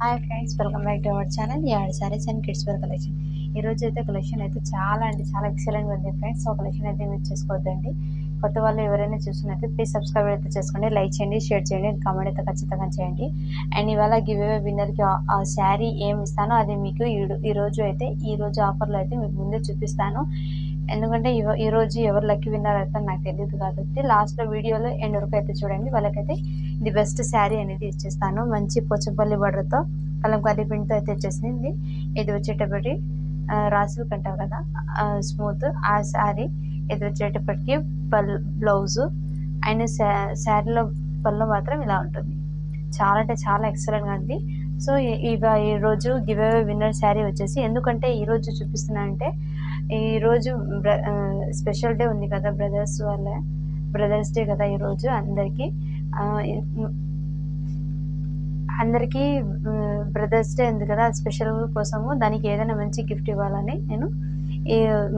Hi friends welcome back to our channel add saris and kids wear collection ఈ రోజు అయితే collection అయితే చాలా అంటే చాలా ఎక్సలెంట్గా ఉంది ఫ్రెండ్స్ సో కలెక్షన్ అయితే మీరు చేసుకోవద్దండి. కొత్త వాళ్ళు ఎవరైనా చూస్తున్నట్టు ప్లీజ్ సబ్స్క్రైబ్ అయితే చేసుకోండి. లైక్ చేయండి షేర్ చేయండి కామెంట్ అయితే ఖచ్చితంగా చేయండి. అండ్ ఇవాళ గివ్ అవే విన్నర్కి ఆ శారీ ఏమి ఇస్తానో అది మీకు ఈరోజు ఈ రోజు అయితే ఈ రోజు ఆఫర్లో అయితే మీకు ముందే చూపిస్తాను. ఎందుకంటే ఇవ- ఈ రోజు ఎవరు లక్కీ విన్నర్ అయితే నాకు తెలియదు కాబట్టి లాస్ట్లో వీడియోలో ఎండ్ వరకు అయితే చూడండి. వాళ్ళకైతే ఇది బెస్ట్ శారీ అనేది ఇచ్చేస్తాను. మంచి పోచంపల్లి బర్రెతో కలంకారీ ప్రింట్తో అయితే వచ్చేసింది. ఇది వచ్చేటప్పటి ఆ, రాసులకు కదా? స్మూత్. ఆ శారీ ఇది వచ్చేటప్పటికి పల్ బ్లౌజు. అండ్ శారీలో పళ్ళు మాత్రం ఇలా ఉంటుంది. చాలా అంటే చాలా ఎక్సలెంట్గా ఉంది. సో ఇవ ఈ రోజు గివ్ అవే విన్నర్ శారీ వచ్చేసి ఎందుకంటే ఈరోజు రోజు చూపిస్తున్నా అంటే ఈరోజు బ్ర- స్పెషల్ డే ఉంది కదా బ్రదర్స్ వాళ్ళ బ్రదర్స్ డే కదా ఈరోజు అందరికీ. అందరికీ బ్రదర్స్ డే ఉంది కదా స్పెషల్ కోసము. దానికి ఏదైనా మంచి గిఫ్ట్ ఇవ్వాలని నేను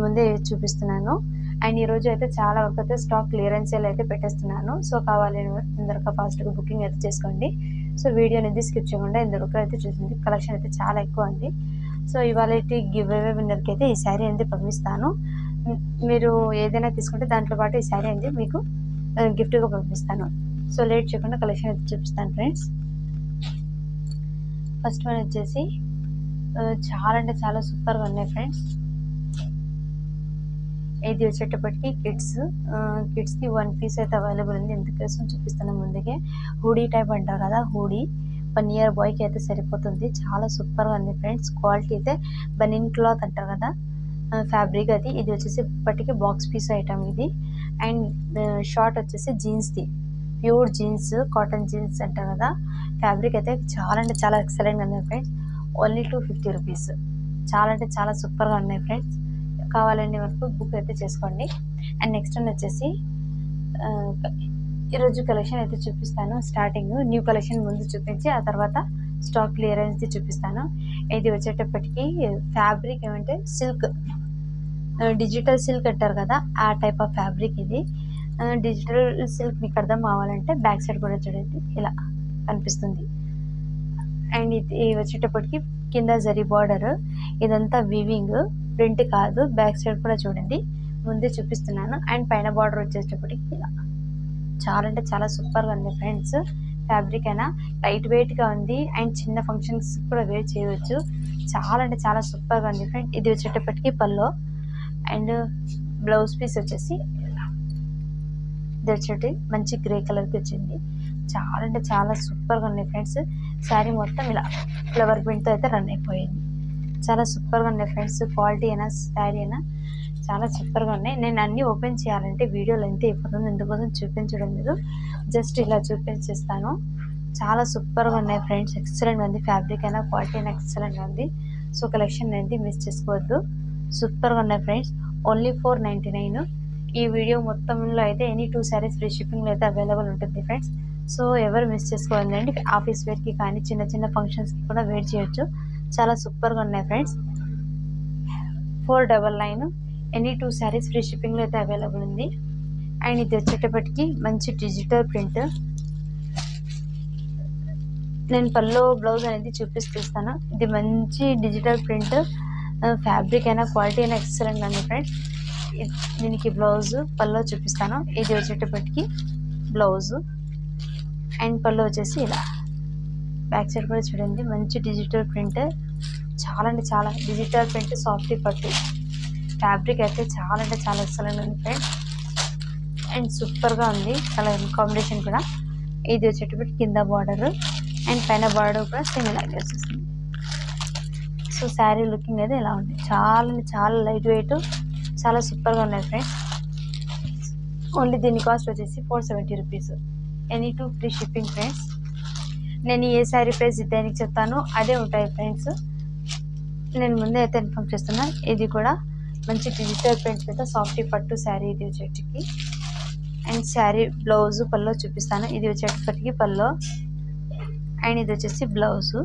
ముందే చూపిస్తున్నాను. అండ్ ఈరోజు అయితే చాలా వరకు అయితే స్టాక్ క్లియరెన్స్ సేల్ అయితే పెట్టేస్తున్నాను. సో కావాలి అందరికీ ఫాస్ట్గా బుకింగ్ అయితే చేసుకోండి. సో వీడియో అనేది స్కిప్ చేయకుండా ఇందరికి అయితే చూసింది. కలెక్షన్ అయితే చాలా ఎక్కువ ఉంది. సో ఇవాళ గివ్ అవే విన్నర్కి అయితే ఈ శారీ అనేది పంపిస్తాను. మీరు ఏదైనా తీసుకుంటే దాంట్లో పాటు ఈ శారీ అనేది మీకు గిఫ్ట్గా పంపిస్తాను. సో లేట్ చేయకుండా కలెక్షన్ అయితే చూపిస్తాను ఫ్రెండ్స్. ఫస్ట్ వన్ వచ్చేసి చాలా అంటే చాలా సూపర్గా ఉన్నాయి ఫ్రెండ్స్. ఇది వచ్చేటప్పటికి కిడ్స్ కిడ్స్కి వన్ పీస్ అయితే అవైలబుల్ ఉంది. ఎందుకోసం చూపిస్తాను ముందుకే. హూడీ టైప్ అంటారు కదా హూడీ. వన్ ఇయర్ బాయ్కి అయితే సరిపోతుంది. చాలా సూపర్గా ఉంది ఫ్రెండ్స్. క్వాలిటీ అయితే బనిన్ క్లాత్ అంటారు కదా ఫ్యాబ్రిక్ అది. ఇది వచ్చేసి ఇప్పటికీ బాక్స్ పీస్ ఐటమ్ ఇది. అండ్ షార్ట్ వచ్చేసి జీన్స్ది. ప్యూర్ జీన్స్ కాటన్ జీన్స్ అంటారు కదా. ఫ్యాబ్రిక్ అయితే చాలా అంటే చాలా ఎక్సలెంట్గా ఉన్నాయి friends only two fifty rupees చాలా అంటే చాలా సూపర్గా ఉన్నాయి ఫ్రెండ్స్ కావాలనే వరకు బుక్ అయితే చేసుకోండి. అండ్ నెక్స్ట్ వన్ వచ్చేసి ఈరోజు కలెక్షన్ అయితే చూపిస్తాను. స్టార్టింగ్ న్యూ కలెక్షన్ ముందు చూపించి ఆ తర్వాత స్టాక్ క్లియరెన్స్ది చూపిస్తాను. ఇది వచ్చేటప్పటికి ఫ్యాబ్రిక్ ఏమంటే సిల్క్ డిజిటల్ సిల్క్ అంటారు కదా ఆ టైప్ ఆఫ్ ఫ్యాబ్రిక్ ఇది. డిజిటల్ సిల్క్ మీకు అర్థం కావాలంటే బ్యాక్ సైడ్ కూడా చూడండి. ఇలా కనిపిస్తుంది. అండ్ ఇది వచ్చేటప్పటికి కింద జరీ బార్డర్ ఇదంతా వీవింగ్ ప్రింట్ కాదు బ్యాక్ సైడ్ కూడా చూడండి. ముందే చూపిస్తున్నాను. అండ్ పైన బార్డర్ వచ్చేటప్పటికి ఇలా. చాలా అంటే చాలా సూపర్గా ఉంది ఫ్రెండ్స్ ఫ్యాబ్రిక్ అయినా లైట్ వెయిట్గా ఉంది. అండ్ చిన్న ఫంక్షన్స్ కూడా వేర్ చేయవచ్చు. చాలా అంటే చాలా సూపర్గా ఉంది ఫ్రెండ్ ఇది వచ్చేటప్పటికి పల్లో అండ్ బ్లౌజ్ పీస్ వచ్చేసి ఇలా. మంచి గ్రే కలర్కి వచ్చింది. చాలా అంటే చాలా సూపర్గా ఉన్నాయి ఫ్రెండ్స్ శారీ మొత్తం ఇలా ఫ్లవర్ ప్రింట్తో అయితే రన్ అయిపోయింది. చాలా సూపర్గా ఉన్నాయి ఫ్రెండ్స్ క్వాలిటీ అయినా శారీ అయినా చాలా సూపర్గా ఉన్నాయి. నేను అన్నీ ఓపెన్ చేయాలంటే వీడియో లెంత్ అయిపోతుంది. ఎందుకోసం చూపించడం లేదు. జస్ట్ ఇలా చూపించేస్తాను. చాలా సూపర్గా ఉన్నాయి ఫ్రెండ్స్ ఎక్సలెంట్ ఉంది. ఫ్యాబ్రిక్ అయినా క్వాలిటీ అయినా ఎక్సలెంట్గా ఉంది. సో కలెక్షన్ అనేది మిస్ చేసుకోవద్దు. సూపర్గా ఉన్నాయి friends only four ninety nine ఈ వీడియో మొత్తంలో అయితే ఎనీ టూ శారీస్ ఫ్రీ షిప్పింగ్లో అయితే అవైలబుల్ ఉంటుంది ఫ్రెండ్స్ సో ఎవరు మిస్ చేసుకోవాలండి ఆఫీస్ వేర్కి కానీ చిన్న చిన్న ఫంక్షన్స్కి కూడా వేర్ చేయొచ్చు. చాలా సూపర్గా ఉన్నాయి friends four double nine any two saris free షిప్పింగ్లో అయితే అవైలబుల్ ఉంది. అండ్ ఇది వచ్చేటప్పటికి మంచి డిజిటల్ ప్రింట్ నేను పల్లో బ్లౌజ్ అనేది చూపిస్తాను. ఇది మంచి డిజిటల్ ప్రింట్ ఫ్యాబ్రిక్ అయినా క్వాలిటీ అయినా ఎక్సలెంట్ అండి ఫ్రెండ్స్ దీనికి బ్లౌజ్ పల్లో చూపిస్తాను. ఇది వచ్చేటప్పటికి బ్లౌజ్. అండ్ పళ్ళు వచ్చేసి ఇలా. బ్యాక్ సైడ్ కూడా చూడండి మంచి డిజిటల్ ప్రింట్ చాలా అంటే చాలా. డిజిటల్ ప్రింట్ సాఫ్ట్ పట్టు. ఫ్యాబ్రిక్ అయితే చాలా అంటే చాలా ఎక్సలెంట్ ఉంది అండ్ సూపర్గా ఉంది. కలర్ కాంబినేషన్ కూడా. ఇది వచ్చేటప్పటికి కింద బార్డర్ అండ్ పైన బార్డర్ కూడా సేమ్ ఇలాగే వచ్చేస్తుంది సో శారీ లుకింగ్ అయితే ఇలా ఉంది. చాలా అంటే చాలా లైట్ వెయిట్ చాలా సూపర్గా ఉన్నాయి ఫ్రెండ్స్ ఓన్లీ దీని కాస్ట్ వచ్చేసి four seventy rupees any two free shipping friends నేను ఏ శారీ ప్రైస్ దేనికి చెప్తాను అదే ఉంటాయి ఫ్రెండ్స్ నేను ముందే అయితే ఇన్ఫామ్ చేస్తున్నాను ఇది కూడా మంచి డిజిటల్ ప్రింట్ మీద సాఫ్ట్ పట్టు శారీ ఇది వచ్చేటికి. అండ్ శారీ బ్లౌజ్ పల్లో చూపిస్తాను ఇది వచ్చేటప్పటికి పల్లో అండ్ ఇది వచ్చేసి బ్లౌజు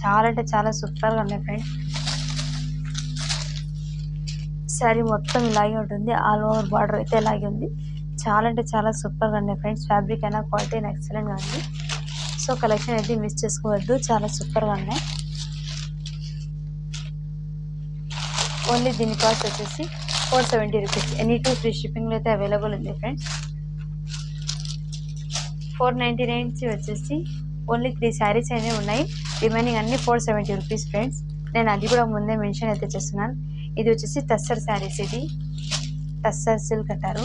చాలా అంటే చాలా సూపర్గా ఉన్నాయి ఫ్రెండ్స్ శారీ మొత్తం ఇలాగే ఉంటుంది. ఆల్ ఓవర్ బార్డర్ అయితే ఇలాగే ఉంది. చాలా అంటే చాలా సూపర్గా ఉన్నాయి ఫ్రెండ్స్ ఫ్యాబ్రిక్ అయినా క్వాలిటీ అయినా ఎక్సలెంట్గా ఉంది. సో కలెక్షన్ అయితే మిస్ చేసుకోవద్దు. చాలా సూపర్గా ఉన్నాయి. ఓన్లీ దీని కాస్ట్ వచ్చేసి four seventy rupees any two free షిప్పింగ్లో అయితే అవైలబుల్ ఉంది ఫ్రెండ్స్ ఫోర్ నైంటీ నైన్కి వచ్చేసి ఓన్లీ త్రీ శారీస్ అనేవి ఉన్నాయి. రిమైనింగ్ అన్ని ఫోర్ సెవెంటీ రూపీస్ ఫ్రెండ్స్ నేను అది కూడా ముందే మెన్షన్ అయితే చేస్తున్నాను. ఇది వచ్చేసి టస్సర్ శారీస్ ఇది. టస్సర్ సిల్క్ అంటారు.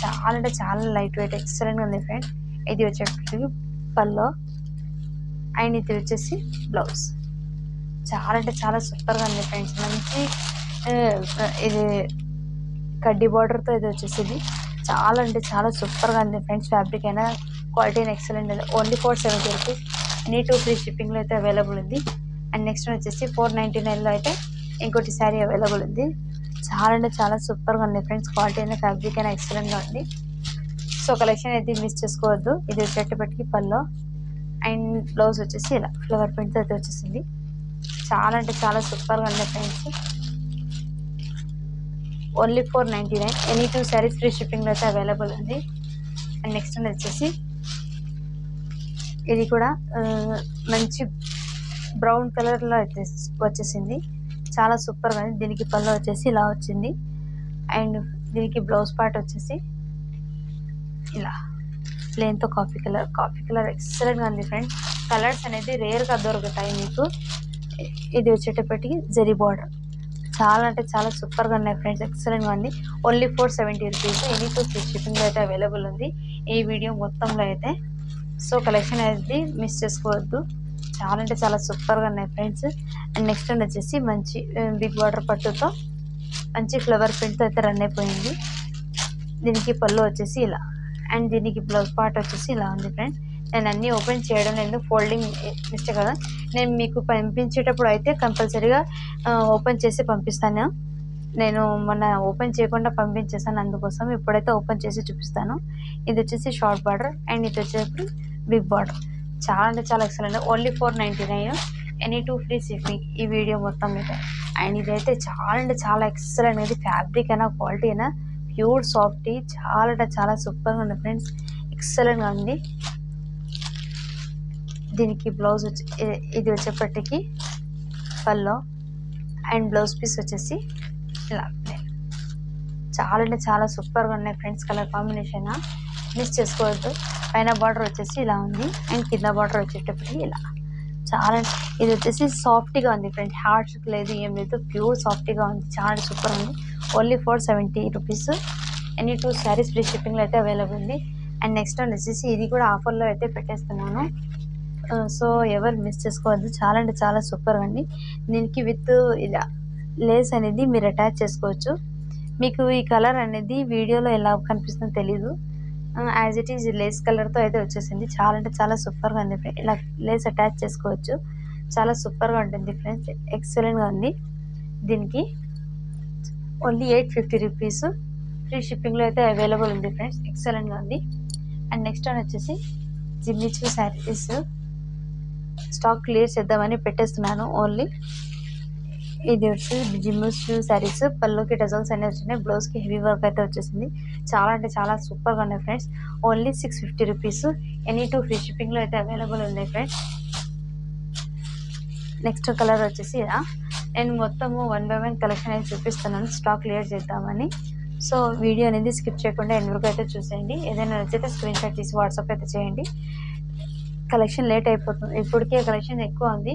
చాలా అంటే చాలా లైట్ వెయిట్ ఎక్సలెంట్గా ఉంది ఫ్రెండ్. ఇది వచ్చేటప్పటికి పల్లో. అండ్ ఇది వచ్చేసి బ్లౌజ్. చాలా అంటే చాలా సూపర్గా ఉంది ఫ్రెండ్స్. మంచి ఇది కడ్డీ బార్డర్తో ఇది వచ్చేసింది చాలా అంటే చాలా సూపర్గా ఉంది ఫ్రెండ్స్. ఫ్యాబ్రిక్ అయినా క్వాలిటీ అయినా ఎక్సలెంట్ ఉంది. Only four seventy rupees. Any two free షిప్పింగ్లో అయితే అవైలబుల్ ఉంది. అండ్ నెక్స్ట్ వచ్చేసి ఫోర్ నైంటీ నైన్లో అయితే ఇంకోటి శారీ అవైలబుల్ ఉంది. చాలా అంటే చాలా సూపర్గా ఉంది ఫ్రెండ్స్. క్వాలిటీ అయినా ఫ్యాబ్రిక్ అయినా ఎక్సలెంట్గా ఉంది. సో కలెక్షన్ అయితే మిస్ చేసుకోవద్దు. ఇది వచ్చేటప్పటికి పల్లో. అండ్ బ్లౌజ్ వచ్చేసి ఇలా ఫ్లవర్ ప్రింట్తో అయితే వచ్చేసింది. చాలా అంటే చాలా సూపర్గా ఉంది friends. Only four ninety nine. Any two saris free షిప్పింగ్లో అయితే అవైలబుల్ ఉంది. అండ్ నెక్స్ట్ వచ్చేసి ఇది కూడా మంచి బ్రౌన్ కలర్లో అయితే వచ్చేసింది. చాలా సూపర్గా ఉంది. దీనికి పళ్ళు వచ్చేసి ఇలా వచ్చింది. అండ్ దీనికి బ్లౌజ్ పార్ట్ వచ్చేసి ఇలా. ప్లేన్తో కాఫీ కలర్ కాఫీ కలర్ ఎక్సలెంట్గా ఉంది ఫ్రెండ్స్ కలర్స్ అనేది రేర్గా దొరుకుతాయి మీకు. ఇది వచ్చేటప్పటికి జరీ బార్డర్ చాలా అంటే చాలా సూపర్గా ఉన్నాయి ఫ్రెండ్స్ ఎక్సలెంట్గా ఉంది. Only four seventy rupees any two free అయితే అవైలబుల్ ఉంది. ఈ వీడియో మొత్తంలో అయితే. సో కలెక్షన్ అనేది మిస్ చేసుకోవద్దు. చాలా అంటే చాలా సూపర్గా ఉన్నాయి ఫ్రెండ్స్. అండ్ నెక్స్ట్ వన్ వచ్చేసి మంచి బిగ్ వాటర్ పట్టుతో మంచి ఫ్లవర్ ప్రింట్తో అయితే రన్ అయిపోయింది. దీనికి పళ్ళు వచ్చేసి ఇలా. అండ్ దీనికి బ్లౌజ్ పార్ట్ వచ్చేసి ఇలా ఉంది ఫ్రెండ్స్. నేను అన్నీ ఓపెన్ చేయడం లేదు ఫోల్డింగ్ మిస్టేక్ కదా. నేను మీకు పంపించేటప్పుడు అయితే కంపల్సరీగా ఓపెన్ చేసి పంపిస్తాను. నేను మొన్న ఓపెన్ చేయకుండా పంపించేసాను అందుకోసం ఇప్పుడైతే ఓపెన్ చేసి చూపిస్తాను. ఇది వచ్చేసి షార్ట్ బార్డర్ అండ్ ఇది వచ్చేటప్పుడు బిగ్ బార్డర్ చాలా అంటే చాలా excellent only four ninety nine any two free shipping ఈ వీడియో మొత్తం మీద అండ్ ఇదైతే చాలా అంటే చాలా ఎక్సలెంట్ ఇది. ఫ్యాబ్రిక్ అయినా క్వాలిటీ అయినా ప్యూర్ సాఫ్టీ చాలా అంటే చాలా సూపర్గా ఉంది ఫ్రెండ్స్ ఎక్సలెంట్గా ఉంది. దీనికి బ్లౌజ్ వచ్చి ఇది వచ్చేప్పటికి పల్లో అండ్ బ్లౌజ్ పీస్ వచ్చేసి ఇలా. చాలా అంటే చాలా సూపర్గా ఉన్నాయి ఫ్రెండ్స్ కలర్ కాంబినేషన్ మిస్ చేసుకోవద్దు. పైన బార్డర్ వచ్చేసి ఇలా ఉంది. అండ్ కింద బార్డర్ వచ్చేటప్పటికి ఇలా. చాలా ఇది వచ్చేసి సాఫ్ట్గా ఉంది ఫ్రెండ్ హార్డ్స్ లేదు ఏం లేదు. ప్యూర్ సాఫ్ట్గా ఉంది. చాలా సూపర్ ఉంది. Only four seventy rupees any two saris free షిప్పింగ్లో అయితే అవైలబుల్ ఉంది. అండ్ నెక్స్ట్ వన్ వచ్చేసి ఇది కూడా ఆఫర్లో అయితే పెట్టేస్తున్నాను. Uh, సో ఎవరు మిస్ చేసుకోవద్దు. చాలా అంటే చాలా సూపర్ అండి. దీనికి విత్ ఇలా లేస్ అనేది మీరు అటాచ్ చేసుకోవచ్చు. మీకు ఈ కలర్ అనేది వీడియోలో ఎలా కనిపిస్తుందో తెలీదు. యాజ్ ఇట్ ఈజ్ లేస్ కలర్తో అయితే వచ్చేసింది. చాలా అంటే చాలా సూపర్గా ఉంది ఇలా లేస్ అటాచ్ చేసుకోవచ్చు. చాలా సూపర్గా ఉంటుంది ఫ్రెండ్స్. ఎక్సలెంట్గా ఉంది. దీనికి only eight fifty rupees free షిప్పింగ్లో అయితే అవైలబుల్ ఉంది ఫ్రెండ్స్. ఎక్సలెంట్గా ఉంది. అండ్ నెక్స్ట్ వన్ వచ్చేసి Jimmy Choo saris stock clear చేద్దామని పెట్టేస్తున్నాను ఓన్లీ ఇది వచ్చి జిమ్స్ శారీస్ పళ్ళుకి డజల్స్ అనేవి వచ్చినాయి. బ్లౌజ్కి హెవీ వర్క్ అయితే వచ్చేసింది. చాలా అంటే చాలా సూపర్గా ఉన్నాయి friends. Only six fifty rupees. Any two free షిప్పింగ్లో అయితే అవైలబుల్ ఉన్నాయి ఫ్రెండ్స్. నెక్స్ట్ కలర్ వచ్చేసి ఇలా నేను మొత్తము వన్ బై వన్ కలెక్షన్ అయితే చూపిస్తున్నాను. స్టాక్ క్లియర్ చేద్దామని. సో వీడియో అనేది స్కిప్ చేయకుండా ఎండ్ వరకు అయితే చూసేయండి. ఏదైనా నచ్చితే స్క్రీన్ షాట్ తీసి వాట్సాప్ అయితే చేయండి. కలెక్షన్ లేట్ అయిపోతుంది. ఇప్పటికే కలెక్షన్ ఎక్కువ ఉంది.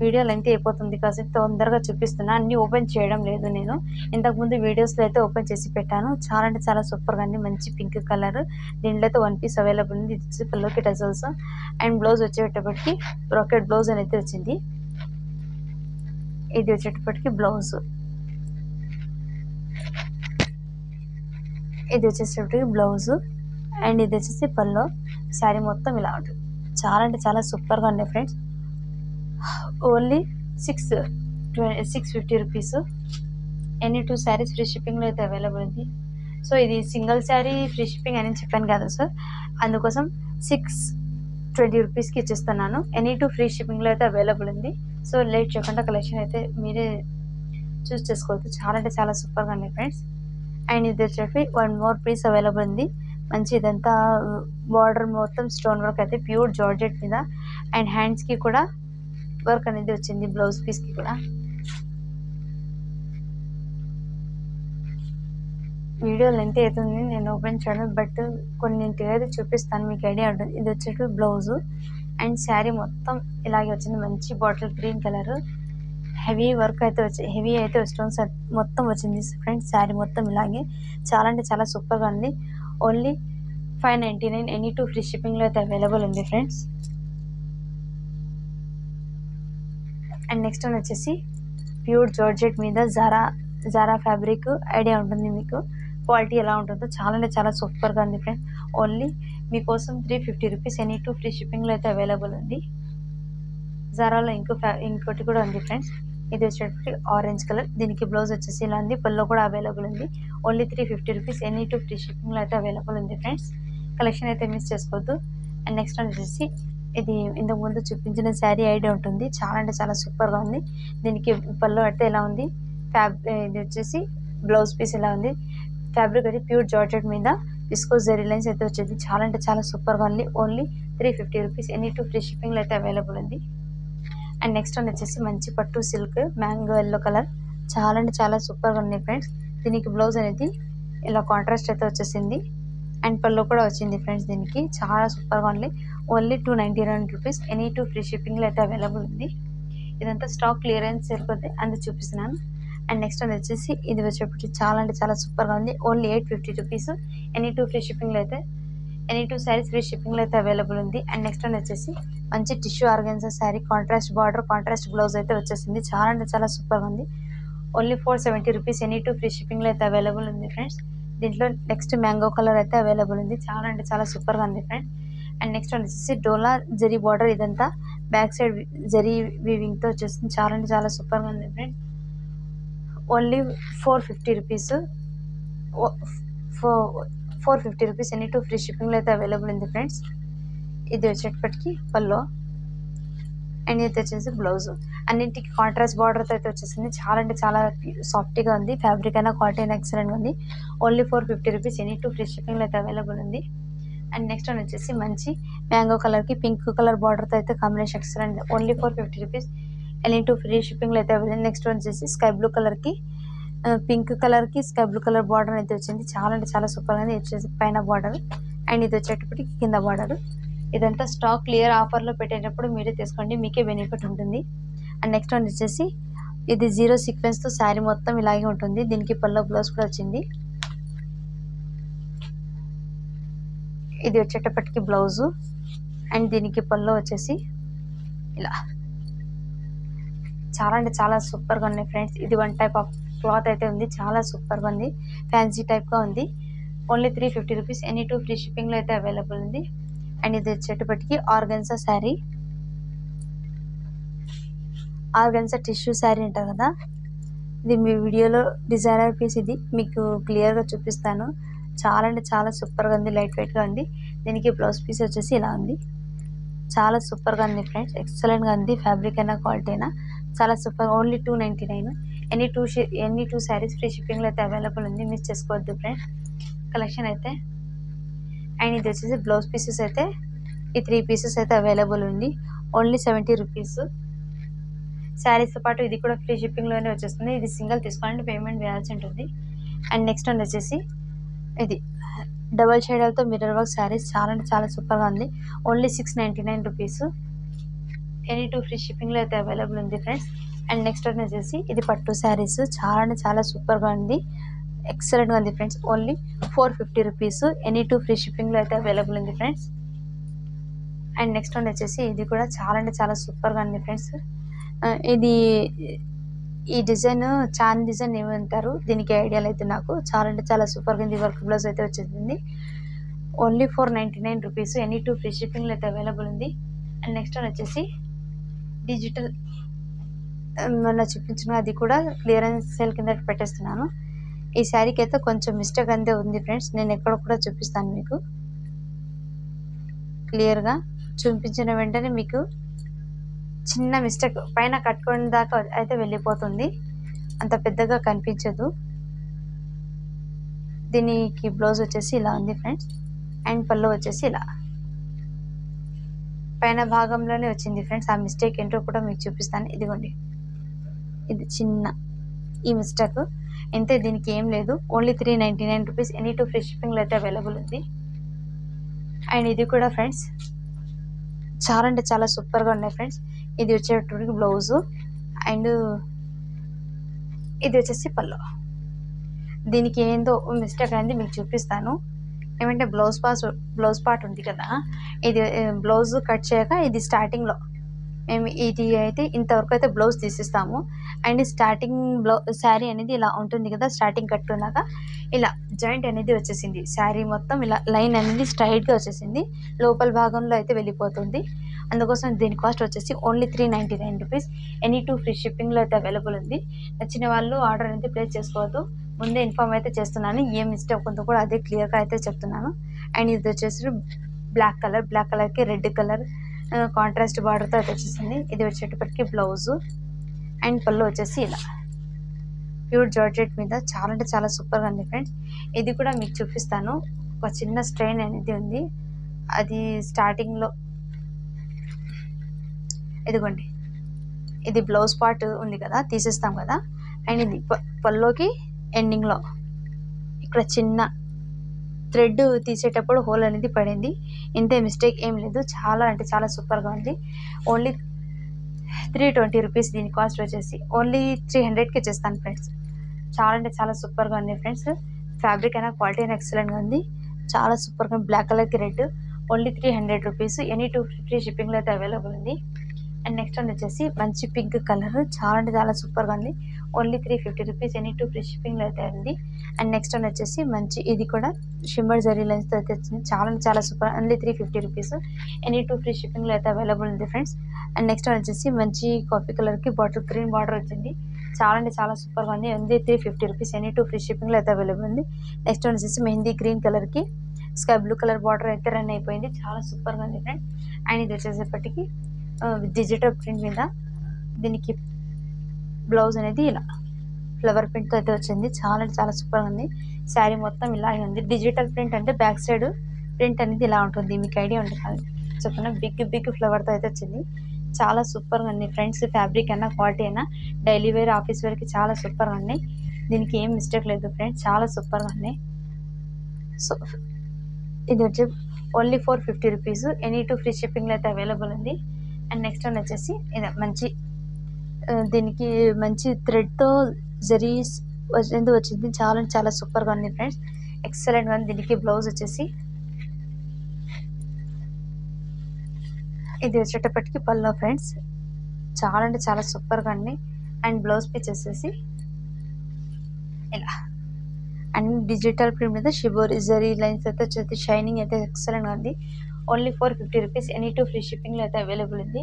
వీడియో లెంత్ అయిపోతుంది కాసేపు తొందరగా చూపిస్తున్నా. అన్నీ ఓపెన్ చేయడం లేదు నేను. ఇంతకుముందు వీడియోస్లో అయితే ఓపెన్ చేసి పెట్టాను. చాలా అంటే చాలా సూపర్గా ఉంది. మంచి పింక్ కలర్. దీంట్లో అయితే వన్ పీస్ అవైలబుల్ ఉంది. ఇది వచ్చి పల్లోకి టజల్స్. అండ్ బ్లౌజ్ వచ్చేటప్పటికి బ్రోకెట్ బ్లౌజ్ అనేది వచ్చింది. ఇది వచ్చేటప్పటికి బ్లౌజ్. ఇది వచ్చేటప్పటికి బ్లౌజ్. అండ్ ఇది వచ్చేసి పల్లో. శారీ మొత్తం ఇలా ఉంటుంది. చాలా అంటే చాలా సూపర్గా ఉన్నాయి friends. Only six six fifty rupees. Any two saris free షిప్పింగ్లో అయితే అవైలబుల్ ఉంది. సో ఇది సింగిల్ శారీ ఫ్రీ షిప్పింగ్ అని చెప్పాను కదా సార్. అందుకోసం సిక్స్ ట్వంటీ రూపీస్కి ఇచ్చేస్తున్నాను. ఎనీ టూ ఫ్రీ షిప్పింగ్లో అయితే అవైలబుల్ ఉంది. సో లేట్ చేయకుండా కలెక్షన్ అయితే మీరే చూస్ చేసుకోవచ్చు. చాలా అంటే చాలా సూపర్గా ఉంది ఫ్రెండ్స్. అండ్ ఇది వచ్చేసి వన్ మోర్ పీస్ అవైలబుల్ ఉంది. మంచి ఇదంతా బార్డర్ మొత్తం స్టోన్ వర్క్ అయితే ప్యూర్ జార్జెట్ మీద. అండ్ హ్యాండ్స్కి కూడా వర్క్ అనేది వచ్చింది బ్లౌజ్ పీస్కి కూడా. వీడియో లెంత్ అవుతుంది నేను ఓపెన్ చేయడం బట్ కొన్నింటికి అయితే చూపిస్తాను మీకు ఐడియా ఉంటుంది ఇది వచ్చేటప్పుడు బ్లౌజు. అండ్ శారీ మొత్తం ఇలాగే వచ్చింది మంచి bottle green colour. Heavy work అయితే వచ్చి హెవీ అయితే స్టోన్స్ మొత్తం వచ్చింది ఫ్రెండ్స్ శారీ మొత్తం ఇలాగే. చాలా అంటే చాలా సూపర్గా ఉంది. Only five ninety nine any two free షిప్పింగ్లో అయితే అవైలబుల్ ఉంది ఫ్రెండ్స్. అండ్ నెక్స్ట్ వన్ వచ్చేసి ప్యూర్ జార్జెట్ మీద జారా జారా ఫ్యాబ్రిక్ ఐడియా ఉంటుంది మీకు. క్వాలిటీ ఎలా ఉంటుందో చాలా అంటే చాలా సూపర్గా ఉంది ఫ్రెండ్. ఓన్లీ మీకోసం three fifty rupees any two free షిప్పింగ్లో అయితే అవైలబుల్ ఉంది. జారాలో ఇంకో ఫ్యా ఇంకోటి కూడా ఉంది ఫ్రెండ్స్. ఇది వచ్చేటప్పటి ఆరెంజ్ కలర్ దీనికి బ్లౌజ్ వచ్చేసి ఇలా ఉంది. పళ్ళు కూడా అవైలబుల్ ఉంది. Only three fifty rupees any two free షిప్పింగ్లో అయితే అవైలబుల్ ఉంది ఫ్రెండ్స్. కలెక్షన్ అయితే మిస్ చేసుకోవద్దు. అండ్ నెక్స్ట్ వచ్చేసి ఇది ఇంతకు ముందు చూపించిన శారీ ఐడియా ఉంటుంది. చాలా అంటే చాలా సూపర్గా ఉంది. దీనికి పళ్ళు అయితే ఎలా ఉంది? ఫ్యాబ్ ఇది వచ్చేసి బ్లౌజ్ పీస్ ఎలా ఉంది? ఫ్యాబ్రిక్ అయితే ప్యూర్ జార్జెట్ మీద విస్కో జెరీ లైన్స్ అయితే వచ్చేది. చాలా అంటే చాలా సూపర్గా ఉంది. Only three fifty rupees. Any two free షిప్పింగ్లో అయితే అవైలబుల్ ఉంది. అండ్ నెక్స్ట్ వన్ వచ్చేసి మంచి పట్టు సిల్క్ మ్యాంగో ఎల్లో కలర్. చాలా అంటే చాలా సూపర్గా ఉన్నాయి ఫ్రెండ్స్. దీనికి బ్లౌజ్ అనేది ఇలా కాంట్రాస్ట్ అయితే వచ్చేసింది. అండ్ పళ్ళు కూడా వచ్చింది ఫ్రెండ్స్ దీనికి. చాలా సూపర్గా ఉంది. Only two ninety nine rupees. Any two free షిప్పింగ్లో అయితే అవైలబుల్ ఉంది. ఇదంతా స్టాక్ క్లియరెన్స్ సరిపోతే అందుకు చూపిస్తున్నాను. అండ్ నెక్స్ట్ అది వచ్చేసి ఇది వచ్చేప్పటికి చాలా అంటే చాలా సూపర్గా ఉంది. Only eight fifty rupees any two free షిప్పింగ్లో అయితే ఎనీ టూ శారీస్ ఫ్రీ షిప్పింగ్లో అయితే అవైలబుల్ ఉంది. అండ్ నెక్స్ట్ వన్ వచ్చేసి మంచి tissue organza sari contrast border contrast blouse అయితే వచ్చేసింది. చాలా అంటే చాలా సూపర్గా ఉంది. Only four seventy rupees any two free షిప్పింగ్లో అయితే అవైలబుల్ ఉంది ఫ్రెండ్స్ దీంట్లో నెక్స్ట్ మ్యాంగో కలర్ అయితే అవైలబుల్ ఉంది. చాలా అంటే చాలా సూపర్గా ఉంది ఫ్రెండ్స్ అండ్ నెక్స్ట్ వచ్చేసి డోలా జరీ బార్డర్ ఇదంతా బ్యాక్ సైడ్ జరీ వీవింగ్తో వచ్చేసింది చాలా అంటే చాలా సూపర్గా ఉంది friends only four fifty rupees four fifty rupees any two free షిప్పింగ్లో అయితే అవైలబుల్ ఉంది ఫ్రెండ్స్ ఇది వచ్చేటప్పటికి పల్లో. అండ్ ఇది వచ్చేసి బ్లౌజ్ అన్నింటికి కాంట్రాస్ట్ బార్డర్తో అయితే వచ్చేసింది. చాలా అంటే చాలా సాఫ్ట్గా ఉంది. ఫ్యాబ్రిక్ అయినా క్వాలిటీ అయినా ఎక్సలెంట్గా ఉంది. Only four fifty rupees any two free షిప్పింగ్లో అయితే అవైలబుల్ ఉంది. అండ్ నెక్స్ట్ వన్ వచ్చేసి మంచి మ్యాంగో కలర్కి పింక్ కలర్ బార్డర్తో అయితే combination excellent only four fifty rupees any two free షిప్పింగ్లో అయితే అవైలబుల్ నెక్స్ట్ వన్ వచ్చేసి స్కై బ్లూ కలర్కి పింక్ కలర్కి స్కై బ్లూ కలర్ బార్డర్ అయితే వచ్చింది. చాలా అంటే చాలా సూపర్గా ఉంది. వచ్చేసి పైన బార్డర్. అండ్ ఇది వచ్చేటప్పటికి కింద బార్డర్. ఇదంతా స్టాక్ క్లియర్ ఆఫర్లో పెట్టేటప్పుడు మీరే తీసుకోండి మీకే బెనిఫిట్ ఉంటుంది. అండ్ నెక్స్ట్ వన్ వచ్చేసి ఇది జీరో సీక్వెన్స్తో శారీ మొత్తం ఇలాగే ఉంటుంది. దీనికి పల్లో బ్లౌజ్ కూడా వచ్చింది. ఇది వచ్చేటప్పటికి బ్లౌజు. అండ్ దీనికి పళ్ళు వచ్చేసి ఇలా. చాలా అంటే చాలా సూపర్గా ఉన్నాయి ఫ్రెండ్స్. ఇది వన్ టైప్ ఆఫ్ క్లాత్ అయితే ఉంది. చాలా సూపర్గా ఉంది. ఫ్యాన్సీ టైప్గా ఉంది. Only three fifty rupees any two free షిప్పింగ్లో అయితే అవైలబుల్ ఉంది. అండ్ ఇది వచ్చేటప్పటికి organza sari organza tissue sari అంటారు కదా. ఇది మీ వీడియోలో డిజైనర్ పీస్ ఇది. మీకు క్లియర్గా చూపిస్తాను. చాలా అంటే చాలా సూపర్గా ఉంది లైట్ వెయిట్గా ఉంది. దీనికి బ్లౌజ్ పీస్ వచ్చేసి ఇలా ఉంది. చాలా సూపర్గా ఉంది ఫ్రెండ్స్ ఎక్సలెంట్గా ఉంది ఫ్యాబ్రిక్ అయినా క్వాలిటీ అయినా. చాలా super only two ninety nine any two ఎన్ని ఎనీ టూ శారీస్ ఫ్రీ షిప్పింగ్లో అయితే అవైలబుల్ ఉంది. మిస్ చేసుకోవద్దు ఫ్రెండ్స్ కలెక్షన్ అయితే. అండ్ ఇది వచ్చేసి బ్లౌజ్ పీసెస్ అయితే. ఈ త్రీ పీసెస్ అయితే అవైలబుల్ ఉంది. ఓన్లీ సెవెంటీ రూపీస్ శారీస్తో పాటు ఇది కూడా ఫ్రీ షిప్పింగ్లోనే వచ్చేస్తుంది. ఇది సింగిల్ తీసుకోవాలంటే పేమెంట్ వేయాల్సి ఉంటుంది. అండ్ నెక్స్ట్ వన్ వచ్చేసి ఇది డబల్ షేడర్తో మిర్రర్ వర్క్ శారీస్ చాలా అంటే చాలా సూపర్గా ఉంది. Only six ninety nine rupees any two free షిప్పింగ్లో అయితే అవైలబుల్ ఉంది ఫ్రెండ్స్ అండ్ నెక్స్ట్ వన్ వచ్చేసి ఇది పట్టు శారీస్. చాలా అంటే చాలా సూపర్గా ఉంది. ఎక్సలెంట్గా ఉంది friends only four fifty rupees any two free షిప్పింగ్లో అయితే అవైలబుల్ ఉంది ఫ్రెండ్స్ అండ్ నెక్స్ట్ వన్ వచ్చేసి ఇది కూడా చాలా అంటే చాలా సూపర్గా ఉంది ఫ్రెండ్స్ uh, ఇది ఈ డిజైన్ చాన్ డిజైన్ ఏమంటారు? దీనికి ఐడియాలు అయితే నాకు. చాలా అంటే చాలా సూపర్గా ఉంది. వర్క్ బ్లౌజ్ అయితే వచ్చేసింది only four ninety nine rupees any two free షిప్పింగ్లో అయితే అవైలబుల్ ఉంది. అండ్ నెక్స్ట్ వన్ వచ్చేసి డిజిటల్ um, మొన్న చూపించిన అది కూడా క్లియరెన్స్ సేల్ కింద పెట్టేస్తున్నాను. ఈ శారీకి అయితే కొంచెం మిస్టేక్ అంతే ఉంది ఫ్రెండ్స్ నేను ఎక్కడ కూడా చూపిస్తాను మీకు. క్లియర్గా చూపించిన వెంటనే మీకు చిన్న మిస్టేక్ పైన కట్టుకునే దాకా అయితే వెళ్ళిపోతుంది. అంత పెద్దగా కనిపించదు. దీనికి బ్లౌజ్ వచ్చేసి ఇలా ఉంది ఫ్రెండ్స్. అండ్ పళ్ళు వచ్చేసి ఇలా. పైన భాగంలోనే వచ్చింది ఫ్రెండ్స్. ఆ మిస్టేక్ ఏంటో కూడా మీకు చూపిస్తాను. ఇదిగోండి. ఇది చిన్న ఈ మిస్టేక్. అంతే దీనికి ఏం లేదు. Only three ninety nine rupees. Any two free షిప్పింగ్లో అయితే అవైలబుల్ ఉంది. అండ్ ఇది కూడా ఫ్రెండ్స్ చాలా అంటే చాలా సూపర్గా ఉన్నాయి ఫ్రెండ్స్. ఇది వచ్చేటప్పటికి బ్లౌజు అండ్ ఇది వచ్చేసి పళ్ళు. దీనికి ఏందో మిస్టేక్ అనేది మీకు చూపిస్తాను. ఏమంటే బ్లౌజ్ పాస్ బ్లౌజ్ పార్ట్ ఉంది కదా ఇది బ్లౌజ్ కట్ చేయక ఇది స్టార్టింగ్లో మేము ఇది అయితే ఇంతవరకు అయితే బ్లౌజ్ తీసిస్తాము. అండ్ స్టార్టింగ్ బ్లౌ శారీ అనేది ఇలా ఉంటుంది కదా స్టార్టింగ్ కట్టుకున్నాక ఇలా జాయింట్ అనేది వచ్చేసింది. శారీ మొత్తం ఇలా లైన్ అనేది స్ట్రైట్గా వచ్చేసింది. లోపల భాగంలో అయితే వెళ్ళిపోతుంది. అందుకోసం దీని కాస్ట్ వచ్చేసి only three ninety nine rupees any two free షిప్పింగ్లో అయితే అవైలబుల్ ఉంది. నచ్చిన వాళ్ళు ఆర్డర్ అనేది ప్లేస్ చేసుకోవద్దు. ముందే ఇన్ఫామ్ అయితే చేస్తున్నాను. ఏం మిస్టేక్ ఉందో కూడా అదే క్లియర్గా అయితే చెప్తున్నాను. అండ్ ఇది వచ్చేసి బ్లాక్ కలర్ బ్లాక్ కలర్కి రెడ్ కలర్ కాంట్రాస్ట్ బార్డర్తో అయితే వచ్చేసింది. ఇది వచ్చేటప్పటికి బ్లౌజు అండ్ పళ్ళు వచ్చేసి ఇలా. ప్యూర్ జార్జెట్ మీద చాలా అంటే చాలా సూపర్గా ఉంది ఫ్రెండ్స్ ఇది కూడా మీకు చూపిస్తాను. ఒక చిన్న స్ట్రెయిన్ అనేది ఉంది. అది స్టార్టింగ్లో ఇదిగోండి. ఇది బ్లౌజ్ పార్ట్ ఉంది కదా తీసేస్తాం కదా. అండ్ ఇది ప- పల్లోకి ఎండింగ్లో ఇక్కడ చిన్న థ్రెడ్ తీసేటప్పుడు హోల్ అనేది పడింది. ఇంతే మిస్టేక్ ఏం లేదు. చాలా అంటే చాలా సూపర్గా ఉంది. ఓన్లీ త్రీ ట్వంటీ రూపీస్ దీని కాస్ట్ వచ్చేసి. ఓన్లీ త్రీ హండ్రెడ్కి చేస్తాను ఫ్రెండ్స్ చాలా అంటే చాలా సూపర్గా ఉంది ఫ్రెండ్స్ ఫ్యాబ్రిక్ అయినా క్వాలిటీ అయినా ఎక్సలెంట్గా ఉంది. చాలా సూపర్గా బ్లాక్ కలర్కి red only three hundred rupees any two free షిప్పింగ్లో అయితే అవైలబుల్ ఉంది. అండ్ నెక్స్ట్ వన్ వచ్చేసి మంచి పింక్ కలర్ చాలా అంటే చాలా సూపర్గా ఉంది. Only three fifty rupees any two free షిప్పింగ్లో అయితే ఉంది. అండ్ నెక్స్ట్ వన్ వచ్చేసి మంచి ఇది కూడా షిమ్మర్ జరీ లెన్స్తో అయితే వచ్చింది. చాలా అంటే చాలా super only three fifty rupees any two free షిప్పింగ్లో అయితే అవైలబుల్ ఉంది ఫ్రెండ్స్ అండ్ నెక్స్ట్ వన్ వచ్చేసి మంచి కాఫీ కలర్కి బాటిల్ గ్రీన్ బార్డర్ వచ్చింది. చాలా అంటే చాలా సూపర్గా ఉంది. Only three fifty rupees any two free షిప్పింగ్లో అయితే అవైలబుల్ ఉంది. నెక్స్ట్ వన్ వచ్చేసి మెహందీ గ్రీన్ కలర్కి స్కై బ్లూ కలర్ బార్డర్ అయితే రన్ అయిపోయింది. చాలా సూపర్గా ఉంది ఫ్రెండ్స్ అండ్ ఇది వచ్చేసేపటికి డిజిటల్ ప్రింట్ మీద దీనికి బ్లౌజ్ అనేది ఇలా ఫ్లవర్ ప్రింట్తో అయితే వచ్చింది. చాలా అంటే చాలా సూపర్గా ఉంది. శారీ మొత్తం ఇలాగే ఉంది. డిజిటల్ ప్రింట్ అంటే బ్యాక్ సైడ్ ప్రింట్ అనేది ఇలా ఉంటుంది. మీకు ఐడియా ఉంటుంది చెప్పిన? బిగ్ బిగ్ ఫ్లవర్తో అయితే వచ్చింది. చాలా సూపర్గా ఉంది. ఫ్రెండ్స్ ఫ్యాబ్రిక్ అయినా క్వాలిటీ అయినా డైలీ వేర్ ఆఫీస్ వేర్కి చాలా సూపర్గా ఉన్నాయి దీనికి ఏం మిస్టేక్ లేదు ఫ్రెండ్స్ చాలా సూపర్గా ఉన్నాయి సో ఇది వచ్చి only four fifty rupees any two free షిప్పింగ్లో అయితే అవైలబుల్ ఉంది. అండ్ నెక్స్ట్ వన్ వచ్చేసి ఇది మంచి దీనికి మంచి థ్రెడ్తో జరీస్ వచ్చింది వచ్చింది? చాలా అంటే చాలా సూపర్గా ఉంది ఫ్రెండ్స్ ఎక్సలెంట్గా ఉంది దీనికి బ్లౌజ్ వచ్చేసి ఇది వచ్చేటప్పటికి పల్లో ఫ్రెండ్స్ చాలా అంటే చాలా సూపర్గా ఉంది. అండ్ బ్లౌజ్ పీస్ వచ్చేసి ఇలా. అండ్ డిజిటల్ ప్రింట్ మీద షిబోరి జరీ లైన్స్ అయితే వచ్చేసి షైనింగ్ అయితే ఎక్సలెంట్గా ఉంది. Only four fifty rupees any two free షిప్పింగ్లో అయితే అవైలబుల్ ఉంది.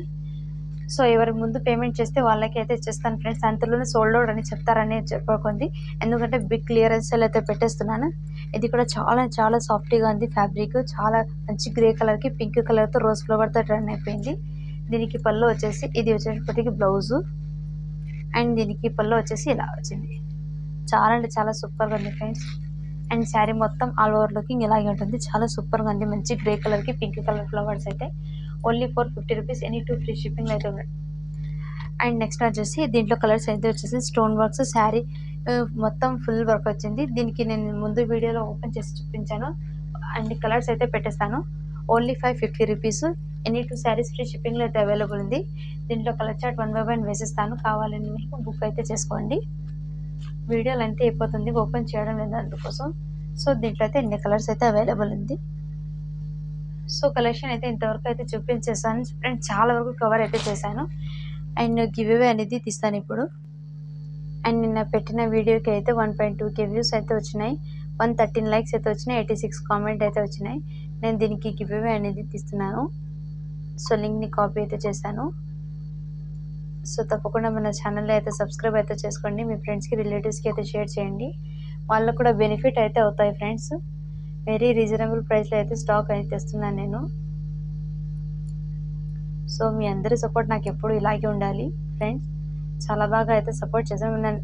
సో ఎవరి ముందు పేమెంట్ చేస్తే వాళ్ళకి అయితే ఇచ్చేస్తాను ఫ్రెండ్స్. అంతలోనే సోల్డ్ అవుట్ అని చెప్తారని చెప్పకుంది. ఎందుకంటే బిగ్ క్లియరెన్స్ అయితే పెట్టేస్తున్నాను. ఇది కూడా చాలా చాలా సాఫ్ట్గా ఉంది ఫ్యాబ్రిక్. చాలా మంచి గ్రే కలర్కి పింక్ కలర్తో రోజ్ ఫ్లవర్తో రన్ అయిపోయింది. దీనికి పళ్ళు వచ్చేసి ఇది వచ్చేటప్పటికి బ్లౌజు. అండ్ దీనికి పళ్ళు వచ్చేసి ఇలా వచ్చింది. చాలా అంటే చాలా సూపర్గా ఉంది ఫ్రెండ్స్. అండ్ శారీ మొత్తం ఆల్ ఓవర్ లుకింగ్ ఇలాగే ఉంటుంది. చాలా సూపర్గా ఉంది. మంచి గ్రే కలర్కి పింక్ కలర్ ఫ్లవర్స్ అయితే. Only four fifty rupees. Any two free shipping అయితే ఉన్నాయి అండ్ నెక్స్ట్ వచ్చేసి దీంట్లో కలర్స్ అయితే వచ్చేసి స్టోన్ వర్క్స్ శారీ మొత్తం ఫుల్ వర్క్ వచ్చింది. దీనికి నేను ముందు వీడియోలో ఓపెన్ చేసి చూపించాను. అండ్ కలర్స్ అయితే పెట్టేస్తాను. Only five fifty rupees. Any two saris free షిప్పింగ్లో అయితే అవైలబుల్ ఉంది. దీంట్లో colour chart one by one వేసిస్తాను. కావాలని మీకు బుక్ అయితే చేసుకోండి. వీడియో లెంత్ అయిపోతుంది ఓపెన్ చేయడం లేదు అందుకోసం. సో దీంట్లో అయితే ఎన్ని కలర్స్ అయితే అవైలబుల్ ఉంది. సో కలెక్షన్ అయితే ఇంతవరకు అయితే చూపించేసాను ఫ్రెండ్స్ చాలా వరకు కవర్ అయితే చేశాను. అండ్ గివ్ అవే అనేది తీస్తాను ఇప్పుడు. అండ్ నిన్న పెట్టిన వీడియోకి అయితే one point two K views అయితే వచ్చినాయి. వన్ థర్టీన్ లైక్స్ అయితే వచ్చినాయి. ఎయిటీ సిక్స్ కామెంట్ అయితే వచ్చినాయి. నేను దీనికి గివ్ అవే అనేది తీస్తున్నాను. సో లింక్ని కాపీ అయితే చేశాను. సో తప్పకుండా మన ఛానల్ అయితే సబ్స్క్రైబ్ అయితే చేసుకోండి. మీ ఫ్రెండ్స్కి రిలేటివ్స్కి అయితే షేర్ చేయండి. వాళ్ళకు కూడా బెనిఫిట్ అయితే అవుతాయి ఫ్రెండ్స్. వెరీ రీజనబుల్ ప్రైస్లో అయితే స్టాక్ అయితే తెస్తున్నాను నేను. సో మీ అందరి సపోర్ట్ నాకు ఎప్పుడు ఇలాగే ఉండాలి ఫ్రెండ్స్. చాలా బాగా అయితే సపోర్ట్ చేసాను నన్ను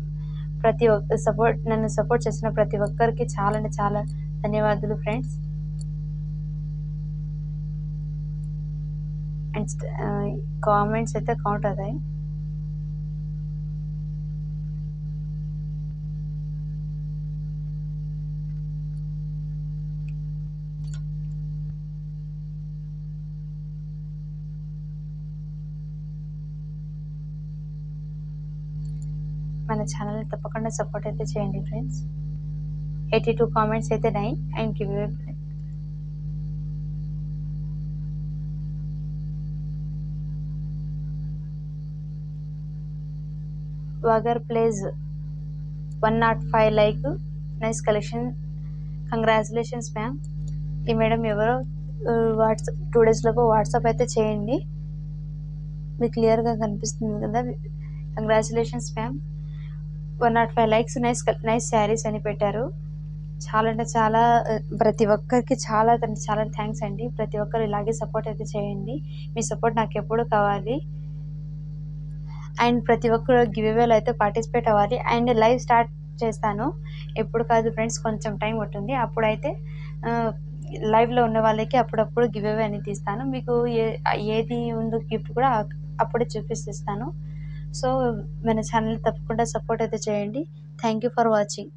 ప్రతి ఒక్క సపోర్ట్ నన్ను సపోర్ట్ చేసిన ప్రతి ఒక్కరికి చాలా అంటే చాలా ధన్యవాదాలు ఫ్రెండ్స్. అండ్ కామెంట్స్ అయితే కౌంట్ అవుతాయి. మన ఛానల్ని తప్పకుండా సపోర్ట్ అయితే చేయండి ఫ్రెండ్స్. ఎయిటీ టూ కామెంట్స్ అయితే nine and give వగర్ please one not five like nice collection congratulations ma'am ఈ మేడం ఎవరో వాట్సాప్ టూ డేస్లోపు వాట్సాప్ అయితే చేయండి. మీకు క్లియర్గా కనిపిస్తుంది కదా. Congratulations ma'am one not five likes nice nice saris అని పెట్టారు. చాలా అంటే చాలా ప్రతి ఒక్కరికి చాలా అంటే చాలా థ్యాంక్స్ అండి. ప్రతి ఒక్కరు ఇలాగే సపోర్ట్ అయితే చేయండి. మీ సపోర్ట్ నాకు ఎప్పుడు కావాలి. అండ్ ప్రతి ఒక్కరు గివ్ అయితే పార్టిసిపేట్ అవ్వాలి. అండ్ లైవ్ స్టార్ట్ చేస్తాను. ఎప్పుడు కాదు ఫ్రెండ్స్ కొంచెం టైం పట్టుంది. అప్పుడైతే లైవ్లో ఉన్న వాళ్ళకి అప్పుడప్పుడు గివ్ అవే అనేది తీస్తాను మీకు ఏ ఏది ఉందో గిఫ్ట్ కూడా అప్పుడే చూపిస్తాను. సో మన ఛానల్ తప్పకుండా సపోర్ట్ అయితే చేయండి. Thank you for watching.